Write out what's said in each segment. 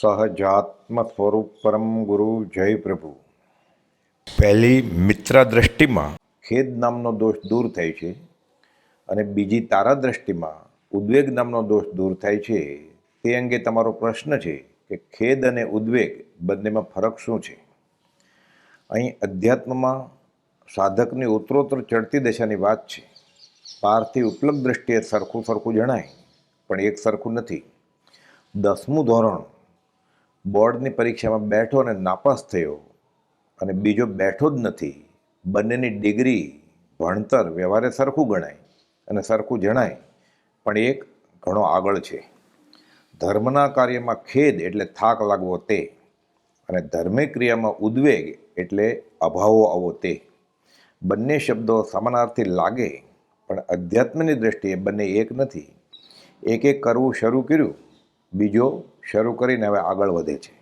સહજાત્મ સ્વરૂપ પરમ ગુરુ જય પ્રભુ. પહેલી મિત્રા દ્રષ્ટિમાં ખેદ નામનો દોષ દૂર થાય છે અને બીજી તારા દ્રષ્ટિમાં ઉદ્વેગ નામનો દોષ દૂર થાય છે. તે અંગે તમારો પ્રશ્ન છે કે ખેદ અને ઉદ્વેગ બંનેમાં ફરક શું છે? અહીં અધ્યાત્મમાં સાધકની ઉત્તરોત્તર ચડતી દશાની વાત છે. પારથી ઉપલબ્ધ દ્રષ્ટિએ સરખું સરખું જણાય, પણ એક સરખું નથી. દસમું ધોરણ બોર્ડની પરીક્ષામાં બેઠો અને નાપાસ થયો અને બીજો બેઠો જ નથી. બંનેની ડિગ્રી ભણતર વ્યવહારે સરખું ગણાય અને સરખું જણાય, પણ એક ઘણો આગળ છે. ધર્મના કાર્યમાં ખેદ એટલે થાક લાગવો તે અને ધર્મિક ક્રિયામાં ઉદ્વેગ એટલે અભાવો આવો તે. બંને શબ્દો સમાનાર્થી લાગે, પણ અધ્યાત્મની દ્રષ્ટિએ બંને એક નથી. એક એક કરવું શરૂ કર્યું, બીજો શરૂ કરીને હવે આગળ વધે છે.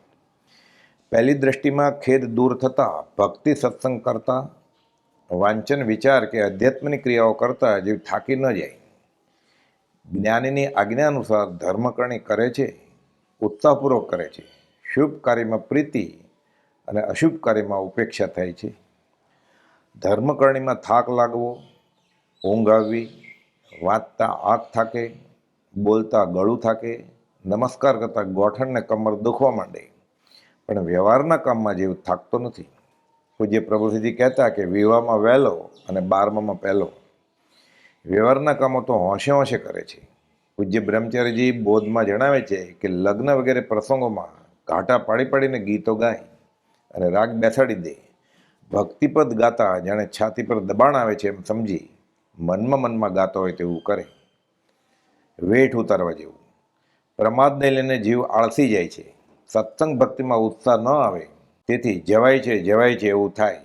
પહેલી દ્રષ્ટિમાં ખેદ દૂર થતાં, ભક્તિ સત્સંગ કરતાં, વાંચન, વિચાર કે અધ્યાત્મની ક્રિયાઓ કરતાં જેવી થાકી ન જાય. જ્ઞાનીની આજ્ઞા અનુસાર ધર્મકરણી કરે છે, ઉત્સાહપૂર્વક કરે છે. શુભ કાર્યમાં પ્રીતિ અને અશુભ કાર્યમાં ઉપેક્ષા થાય છે. ધર્મકરણીમાં થાક લાગવો, ઊંઘ આવવી, વાંચતા આંખ થાકે, બોલતા ગળું થાકે નમસ્કાર કરતાં ગોઠણને કમર દુખવા માંડે. પણ વ્યવહારના કામમાં જેવું થાકતો નથી. પૂજ્ય પ્રભુશ્રીજી કહેતા કે વિવાહમાં વહેલો અને બારમામાં પહેલો. વ્યવહારના કામો તો હોંશે હોંશે કરે છે. પૂજ્ય બ્રહ્મચારીજી બોધમાં જણાવે છે કે લગ્ન વગેરે પ્રસંગોમાં ઘાટા પાડી પાડીને ગીતો ગાય અને રાગ બેસાડી દે. ભક્તિપદ ગાતા જાણે છાતી પર દબાણ આવે છે એમ સમજી મનમાં મનમાં ગાતો હોય તેવું કરે. વેઠ ઉતારવા જેવું. પ્રમાદને લઈને જીવ આળસી જાય છે. સત્સંગ ભક્તિમાં ઉત્સાહ ન આવે. તેથી જવાય છે જવાય છે એવું થાય.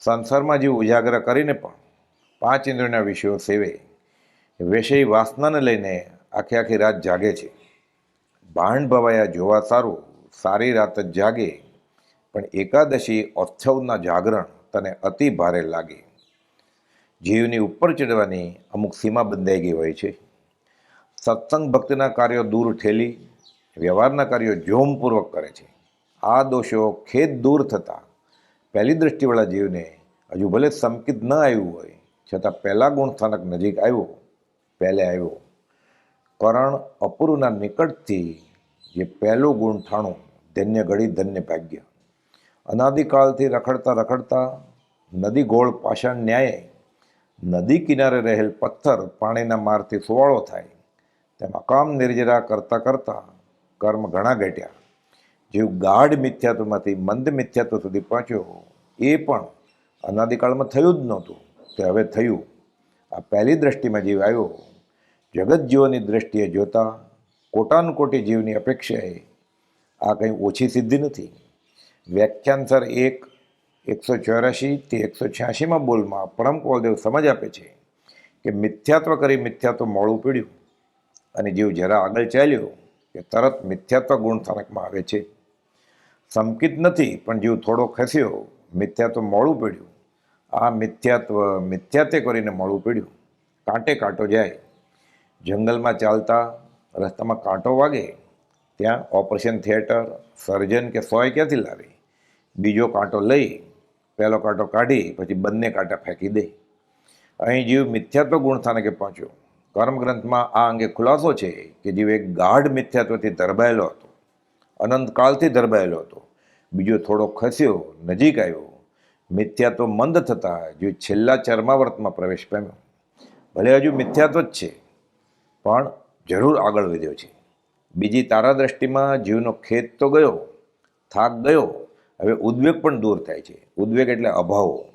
સંસારમાં જીવ ઉજાગર કરીને પણ પાંચ ઇન્દ્રિયના વિષયો સેવે. વિષય વાસનાને લઈને આખી આખી રાત જાગે છે. ભાંડ ભવાયા જોવા સારું, સારી રાત જ જાગે. પણ એકાદશી ઓત્સવના જાગરણ તને અતિ ભારે લાગે. જીવની ઉપર ચડવાની અમુક સીમા બંધાઈ ગઈ હોય છે. સત્સંગ ભક્તિના કાર્યો દૂર ઠેલી, વ્યવહારના કાર્યો જોમપૂર્વક કરે છે. આ દોષો ખેદ દૂર થતાં પહેલી દૃષ્ટિવાળા જીવને હજુ ભલે સંકિત ન આવ્યું હોય, છતાં પહેલાં ગુણ સ્થાનક નજીક આવ્યો, પહેલે આવ્યો. કરણ અપૂર્વના નિકટથી જે પહેલું ગુણ ઠાણું, ધન્ય ઘડી, ધન્ય ભાગ્ય. અનાદિકાળથી રખડતા રખડતા નદી ગોળ પાષાણ ન્યાયે, નદી કિનારે રહેલ પથ્થર પાણીના મારથી સુવાળો થાય. તેમ કામ નિર્જરા કરતાં કરતાં કર્મ ઘણા ઘટ્યા. જેવું ગાઢ મિથ્યાત્વમાંથી મંદ મિથ્યાત્વ સુધી પહોંચ્યો, એ પણ અનાદિકાળમાં થયું જ નહોતું. તે હવે થયું. આ પહેલી દ્રષ્ટિમાં જીવ આવ્યો. જગત જીવોની દ્રષ્ટિએ જોતા કોટાનુકોટી જીવની અપેક્ષાએ આ કંઈ ઓછી સિદ્ધિ નથી. વ્યાખ્યાનસર એક, એકસો ચોરાશી તે એકસો છ્યાસીમાં બોલમાં પરમ કોલદેવ સમજ આપે છે કે મિથ્યાત્વ કરી મિથ્યાત્વ મોડું પીડ્યું. અને જીવ જરા આગળ ચાલ્યો કે તરત મિથ્યાત્વ ગુણ સ્થાનકમાં આવે છે. સંકિત નથી, પણ જીવ થોડો ખસ્યો, મિથ્યાત્વ મોડું પીડ્યું. આ મિથ્યાત્વ મિથ્યાતે કરીને મોડું પીડ્યું. કાંટે કાંટો જાય. જંગલમાં ચાલતા રસ્તામાં કાંટો વાગે. ત્યાં ઓપરેશન થિયેટર, સર્જન કે સોય ક્યાંથી લાવે? બીજો કાંટો લઈ, પહેલો કાંટો કાઢી, પછી બંને કાંટા ફેંકી દે. અહીં જીવ મિથ્યાત્વ ગુણ સ્થાનકે પહોંચ્યો. કર્મગ્રંથમાં આ અંગે ખુલાસો છે કે જીવ એક ગાઢ મિથ્યાત્વથી ધરબાયેલો હતો, અનંતકાળથી ધરબાયેલો હતો, બીજો થોડો ખસ્યો, નજીક આવ્યો, મિથ્યાત્વ મંદ થતાં જીવ છેલ્લા ચર્માવર્તમાં પ્રવેશ પામ્યો. ભલે હજુ મિથ્યાત્વ જ છે, પણ જરૂર આગળ વધ્યો છે. બીજી તારા દ્રષ્ટિમાં જીવનો ખેત તો ગયો, થાક ગયો, હવે ઉદ્વેગ પણ દૂર થાય છે. ઉદ્વેગ એટલે અભાવો.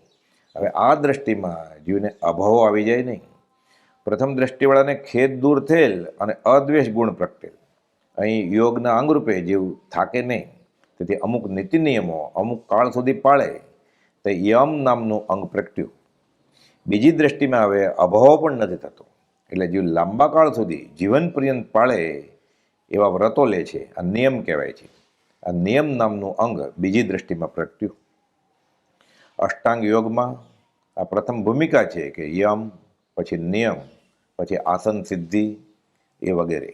હવે આ દ્રષ્ટિમાં જીવને અભાવો આવી જાય નહીં. પ્રથમ દ્રષ્ટિવાળાને ખેદ દૂર થયેલ અને અદ્વેષ ગુણ પ્રગટેલ. અહીં યોગના અંગરૂપે જીવ થાકે નહીં. તેથી અમુક નીતિ નિયમો અમુક કાળ સુધી પાળે તે યમ નામનું અંગ પ્રગટ્યું. બીજી દ્રષ્ટિમાં હવે અભાવ પણ નથી થતો. એટલે જીવ લાંબા કાળ સુધી જીવન પર્યંત પાળે એવા વ્રતો લે છે. આ નિયમ કહેવાય છે. આ નિયમ નામનું અંગ બીજી દ્રષ્ટિમાં પ્રગટ્યું. અષ્ટાંગ યોગમાં આ પ્રથમ ભૂમિકા છે કે યમ પછી નિયમ, પછી આસન સિદ્ધિ એ વગેરે.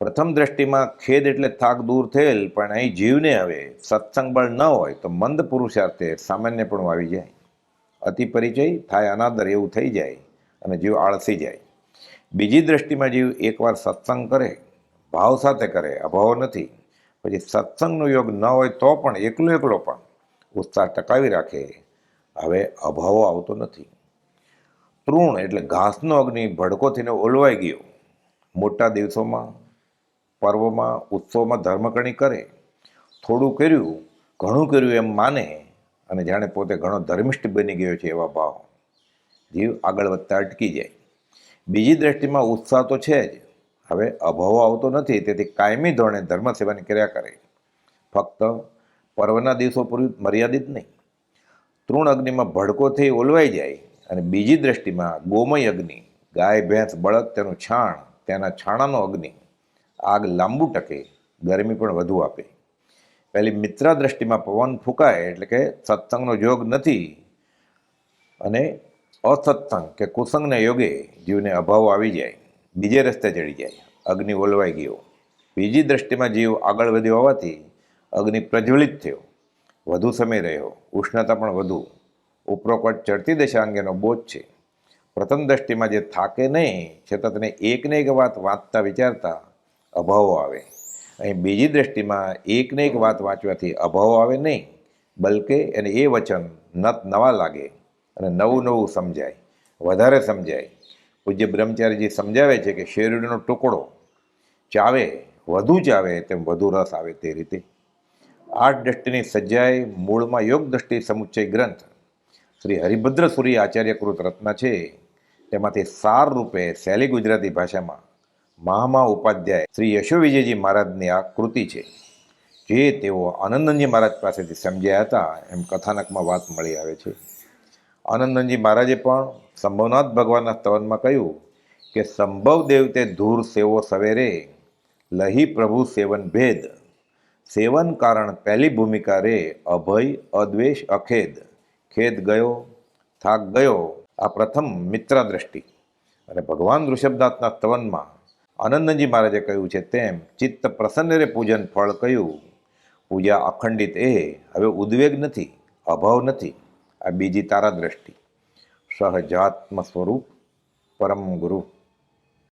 પ્રથમ દ્રષ્ટિમાં ખેદ એટલે થાક દૂર થયેલ, પણ અહીં જીવને હવે સત્સંગ બળ ન હોય તો મંદ પુરુષાર્થે સામાન્યપણું આવી જાય. અતિ પરિચય થાય અનાદર એવું થઈ જાય અને જીવ આળસી જાય. બીજી દ્રષ્ટિમાં જીવ એકવાર સત્સંગ કરે, ભાવ સાથે કરે, અભાવ નથી. પછી સત્સંગનો યોગ ન હોય તો પણ એકલો એકલો પણ ઉત્સાહ ટકાવી રાખે. હવે અભાવો આવતો નથી. તૃણ એટલે ઘાસનો અગ્નિ ભડકો થઈને ઓલવાઈ ગયો. મોટા દિવસોમાં, પર્વમાં, ઉત્સવમાં ધર્મકણી કરે. થોડું કર્યું, ઘણું કર્યું એમ માને અને જાણે પોતે ઘણો ધર્મિષ્ઠ બની ગયો છે એવા ભાવ. જીવ આગળ વધતા અટકી જાય. બીજી દ્રષ્ટિમાં ઉત્સાહ તો છે જ. હવે અભાવ આવતો નથી, તેથી કાયમી ધોરણે ધર્મ સેવાની કર્યા કરે. ફક્ત પર્વના દિવસો પૂરી મર્યાદિત નહીં. તૃણ અગ્નિમાં ભડકો થઈ ઓલવાઈ જાય. અને બીજી દ્રષ્ટિમાં ગોમય અગ્નિ, ગાય, ભેંસ, બળદ તેનું છાણ, તેના છાણાનો અગ્નિ. આગ લાંબુ ટકે, ગરમી પણ વધુ આપે. પહેલી મિત્રા દ્રષ્ટિમાં પવન ફૂંકાય એટલે કે સત્સંગનો યોગ નથી અને અસત્સંગ કે કુસંગને યોગે જીવને અભાવ આવી જાય, બીજે રસ્તે ચડી જાય, અગ્નિ ઓલવાઈ ગયો. બીજી દ્રષ્ટિમાં જીવ આગળ વધ્યો હોવાથી અગ્નિ પ્રજ્વલિત થયો, વધુ સમય રહ્યો, ઉષ્ણતા પણ વધુ ઉપરોક્ત ચડતી દશા અંગેનો બોધ છે. પ્રથમ દ્રષ્ટિમાં જે થાકે નહીં છતાં તેને એકને એક વાત વાંચતા વિચારતા અભાવો આવે. અહીં બીજી દ્રષ્ટિમાં એકને એક વાત વાંચવાથી અભાવ આવે નહીં, બલકે એને એ વચન નત નવા લાગે અને નવું નવું સમજાય, વધારે સમજાય. પૂજ્ય બ્રહ્મચારીજી સમજાવે છે કે શેરડીનો ટુકડો ચાવે, વધુ ચાવે, તેમ વધુ રસ આવે તે રીતે. આઠ દ્રષ્ટિની સજ્જાએ મૂળમાં યોગ દ્રષ્ટિ સમુચ્ચય ગ્રંથ શ્રી હરિભદ્ર સુરી આચાર્યકૃત રત્ન છે. તેમાંથી સાર રૂપે સહેલી ગુજરાતી ભાષામાં મહામા ઉપાધ્યાય શ્રી યશો વિજયજી મહારાજની આ કૃતિ છે. જે તેઓ આનંદનજી મહારાજ પાસેથી સમજ્યા હતા, એમ કથાનકમાં વાત મળી આવે છે. આનંદનજી મહારાજે પણ સંભવનાથ ભગવાનના સ્તવનમાં કહ્યું કે, સંભવ દેવતે ધૂર સેવો સવેરે, લહી પ્રભુ સેવન ભેદ. સેવન કારણ પહેલી ભૂમિકા રે અભય અદ્વેષ અખેદ. ખેદ ગયો, થાક ગયો, આ પ્રથમ મિત્ર દ્રષ્ટિ અને ભગવાન ઋષભદાસના સ્તવનમાં આનંદજી મહારાજે કહ્યું છે તેમ ચિત્ત પ્રસન્ન રે પૂજન ફળ કહ્યું. પૂજા અખંડિત એ, હવે ઉદ્વેગ નથી, અભાવ નથી, આ બીજી તારા દ્રષ્ટિ સહજાત્મ સ્વરૂપ પરમ ગુરુ.